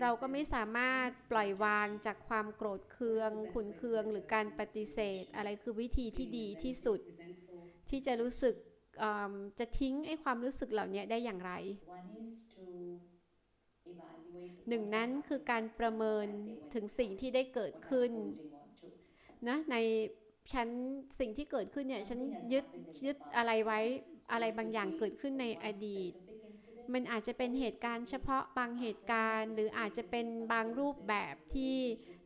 เราก็ไม่สามารถปล่อยวางจากความโกรธเคือง ขุนเคืองหรือการปฏิเสธ อะไรคือวิธีที่ดีที่สุด ที่จะรู้สึกจะทิ้งไอ้ความรู้สึกเหล่านี้ได้อย่างไร หนึ่งนั้นคือการประเมินถึงสิ่งที่ได้เกิดขึ้นนะในฉันสิ่งที่เกิดขึ้นเนี่ยฉันยึดยึดอะไรไว้อะไรบางอย่างเกิดขึ้นในอดีต มันอาจจะเป็นเหตุการณ์เฉพาะบางเหตุการณ์ หรืออาจจะเป็นบางรูปแบบที่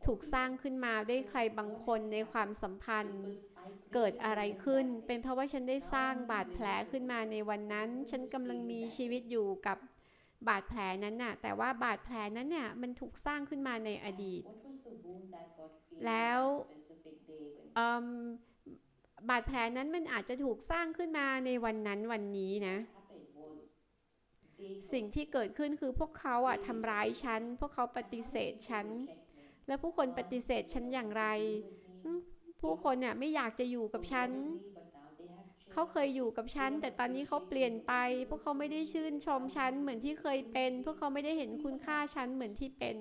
ถูกสร้างขึ้นมาด้วยใครบางคนในความสัมพันธ์ เกิดอะไรขึ้น เป็นเพราะว่าฉันได้สร้างบาดแผลขึ้นมาในวันนั้น ฉันกำลังมีชีวิตอยู่กับบาดแผลนั้นน่ะ แต่ว่าบาดแผลนั้นเนี่ยมันถูกสร้างขึ้นมาในอดีต แล้วบาดแผลนั้นมันอาจจะถูกสร้างขึ้นมาในวันนั้นวันนี้นะ สิ่งที่เกิดขึ้นคือพวกเขาอะทำร้ายฉัน พวกเขาปฏิเสธฉัน แล้วผู้คนปฏิเสธฉันอย่างไร ผู้คนเนี่ยไม่อยากจะอยู่กับฉัน เขาเคยอยู่กับฉัน แต่ตอนนี้เขาเปลี่ยนไป พวกเขาไม่ได้ชื่นชมฉันเหมือนที่เคยเป็น พวกเขาไม่ได้เห็นคุณค่าฉันเหมือนที่เป็น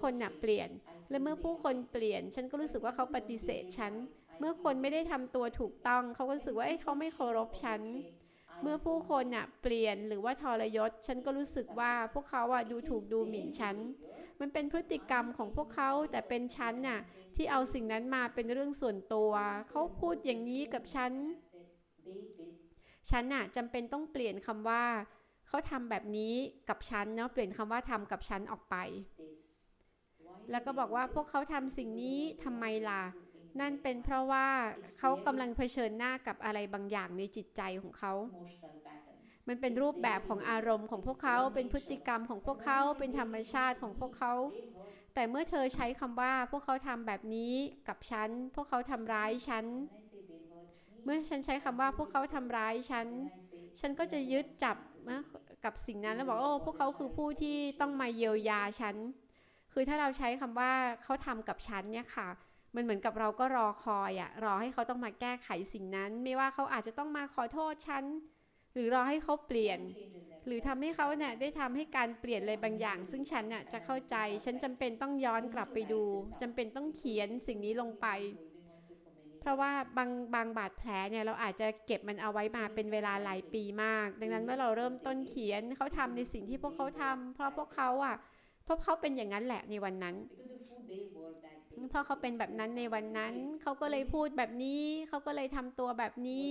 คนน่ะเปลี่ยน และเมื่อผู้คนเปลี่ยน ฉันก็รู้สึกว่าเขาปฏิเสธฉัน เมื่อคนไม่ได้ทำตัวถูกต้อง เขาก็รู้สึกว่าเขาไม่เคารพฉัน เมื่อผู้คนน่ะเปลี่ยนหรือว่าทรยศ ฉันก็รู้สึกว่าพวกเขาอะดูถูกดูหมิ่นฉัน มันเป็นพฤติกรรมของพวกเขาแต่เป็นฉันน่ะที่เอาสิ่งนั้นมาเป็นเรื่องส่วนตัว เขาพูดอย่างนี้กับฉัน ฉันน่ะจำเป็นต้องเปลี่ยนคำว่า เขาทำแบบนี้กับฉันเนาะเปลี่ยนคำว่าทำกับฉันออกไป แล้วก็บอกว่าพวกเขาทำสิ่งนี้ทำไมล่ะ นั่นเป็นเพราะว่าเขากำลังเผชิญหน้ากับอะไรบางอย่างในจิตใจของเขา มันเป็นรูปแบบของอารมณ์ของพวกเขา เป็นพฤติกรรมของพวกเขา เป็นธรรมชาติของพวกเขา แต่เมื่อเธอใช้คำว่าพวกเขาทำแบบนี้กับฉัน พวกเขาทำร้ายฉัน เมื่อฉันใช้คำว่าพวกเขาทำร้ายฉัน ฉันก็จะยึดจับกับสิ่งนั้นแล้วบอกโอ้พวกเขาคือผู้ที่ต้องมาเยียวยาฉัน คือถ้าเราใช้คำว่าเขาทำกับฉันเนี่ยค่ะ มันเหมือนกับเราก็รอคอยอะรอให้เขาต้องมาแก้ไขสิ่งนั้น ไม่ว่าเขาอาจจะต้องมาขอโทษฉันหรือรอให้เขาเปลี่ยน หรือทำให้เขาเนี่ยได้ทำให้การเปลี่ยนอะไรบางอย่าง ซึ่งฉันน่ะจะเข้าใจ ฉันจำเป็นต้องย้อนกลับไปดูจำเป็นต้องเขียนสิ่งนี้ลงไป เพราะว่าบางบางบาดแผลเนี่ยเราอาจจะเก็บมันเอาไว้มาเป็นเวลาหลายปีมาก ดังนั้นเมื่อเราเริ่มต้นเขียนเขาทำในสิ่งที่พวกเขาทำเพราะพวกเขาอะเพราะเขาเป็นอย่างนั้นแหละในวันนั้น เพราะเขาเป็นแบบนั้นในวันนั้น เขาก็เลยพูดแบบนี้ เขาก็เลยทำตัวแบบนี้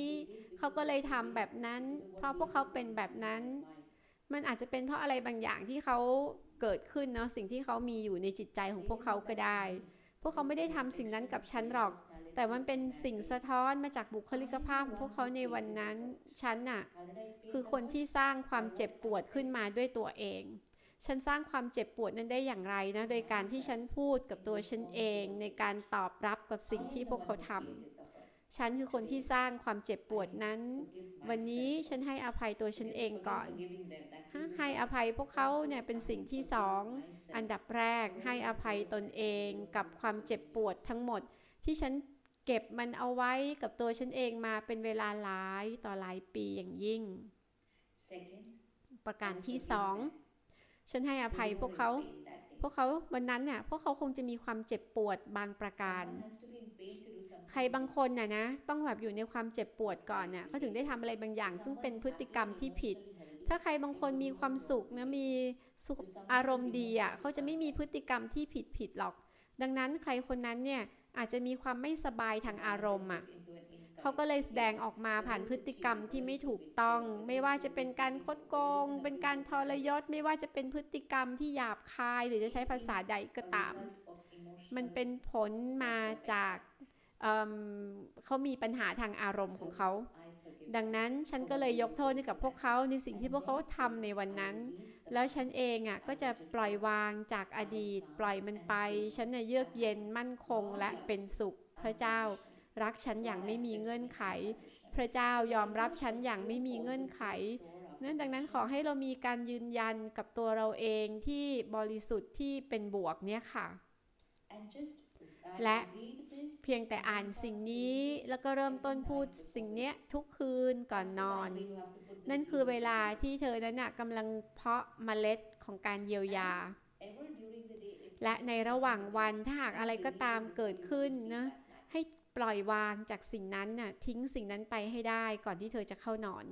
เขาก็เลยทำแบบนั้น เพราะพวกเขาเป็นแบบนั้น มันอาจจะเป็นเพราะอะไรบางอย่างที่เขาเกิดขึ้นเนาะสิ่งที่เขามีอยู่ในจิตใจของพวกเขาก็ได้ พวกเขาไม่ได้ทำสิ่งนั้นกับฉันหรอก แต่มันเป็นสิ่งสะท้อนมาจากบุคลิกภาพของพวกเขาในวันนั้น ฉันน่ะ คือคนที่สร้างความเจ็บปวดขึ้นมาด้วยตัวเอง ฉันสร้างความเจ็บปวดนั้นได้อย่างไรนะ โดยการที่ฉันพูดกับตัวฉันเองในการตอบรับกับสิ่งที่พวกเขาทำ ฉันคือคนที่สร้างความเจ็บปวดนั้น วันนี้ฉันให้อภัยตัวฉันเองก่อน ให้อภัยพวกเขาเนี่ยเป็นสิ่งที่สอง อันดับแรกให้อภัยตนเองกับความเจ็บปวดทั้งหมด ที่ฉันเก็บมันเอาไว้กับตัวฉันเองมาเป็นเวลาหลายต่อหลายปีอย่างยิ่ง ประการที่สอง ฉันให้อภัยพวกเขา พวกเขาวันนั้นน่ะ พวกเขาคงจะมีความเจ็บปวดบางประการ ใครบางคนน่ะนะ ต้องแบบอยู่ในความเจ็บปวดก่อนน่ะเขาถึงได้ทำอะไรบางอย่าง ซึ่งเป็นพฤติกรรมที่ผิด ถ้าใครบางคนมีความสุขนะมีสุขอารมณ์ดีอะเขาจะไม่มีพฤติกรรมที่ผิดผิดหรอก ดังนั้นใครคนนั้นเนี่ยอาจจะมีความไม่สบายทางอารมณ์อะ เขาก็เลยแสดงออกมาผ่านพฤติกรรมที่ไม่ถูกต้อง ไม่ว่าจะเป็นการคดโกง เป็นการทรยศ ไม่ว่าจะเป็นพฤติกรรมที่หยาบคาย หรือจะใช้ภาษาใดก็ตาม มันเป็นผลมาจากเเขามีปัญหาทางอารมณ์ของเขา ดังนั้นฉันก็เลยยกโทษให้กับพวกเขาในสิ่งที่พวกเขาทำในวันนั้น แล้วฉันเองอะก็จะปล่อยวางจากอดีต ปล่อยมันไป ฉันเน่ะเยือกเย็นมั่นคงและเป็นสุขพระเจ้า รักฉันอย่างไม่มีเงื่อนไข พระเจ้ายอมรับฉันอย่างไม่มีเงื่อนไขนั้นดังนั้นขอให้เรามีการยืนยันกับตัวเราเองที่บริสุทธิ์ที่เป็นบวกเนี่ยค่ะ และเพียงแต่อ่านสิ่งนี้แล้วก็เริ่มต้นพูดสิ่งเนี้ยทุกคืนก่อนนอน นั่นคือเวลาที่เธอนั้นน่ะกำลังเพาะเมล็ดของการเยียวยา และในระหว่างวันถ้าหากอะไรก็ตามเกิดขึ้นนะให้ ปล่อยวางจากสิ่งนั้นน่ะทิ้งสิ่งนั้นไปให้ได้ก่อนที่เธอจะเข้านอน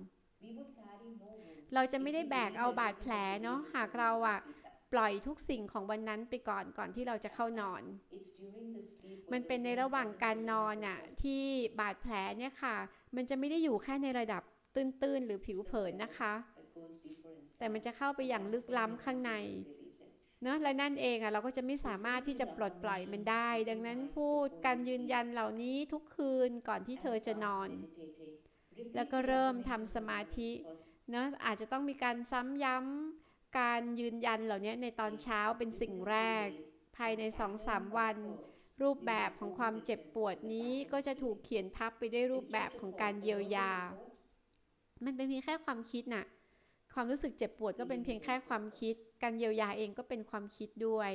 เราจะไม่ได้แบกเอาบาดแผลเนาะหากเราอะปล่อยทุกสิ่งของวันนั้นไปก่อนก่อนที่เราจะเข้านอน มันเป็นในระหว่างการนอนอะที่บาดแผลเนี่ยค่ะ มันจะไม่ได้อยู่แค่ในระดับตื้นๆหรือผิวเผินนะคะ แต่มันจะเข้าไปอย่างลึกล้ำข้างใน เนอะและนั่นเองอะเราก็จะไม่สามารถที่จะปลดปล่อยมันได้ ดังนั้นพูดการยืนยันเหล่านี้ทุกคืนก่อนที่เธอจะนอน แล้วก็เริ่มทำสมาธิเนอะอาจจะต้องมีการซ้ำย้ำการยืนยันเหล่านี้ในตอนเช้าเป็นสิ่งแรก ภายในสองสามวัน รูปแบบของความเจ็บปวดนี้ก็จะถูกเขียนทับไปด้วยรูปแบบของการเยียวยา มันเป็นเพียงแค่ความคิดน่ะ ความรู้สึกเจ็บปวดก็เป็นเพียงแค่ความคิด การเยียวยาเองก็เป็นความคิดด้วย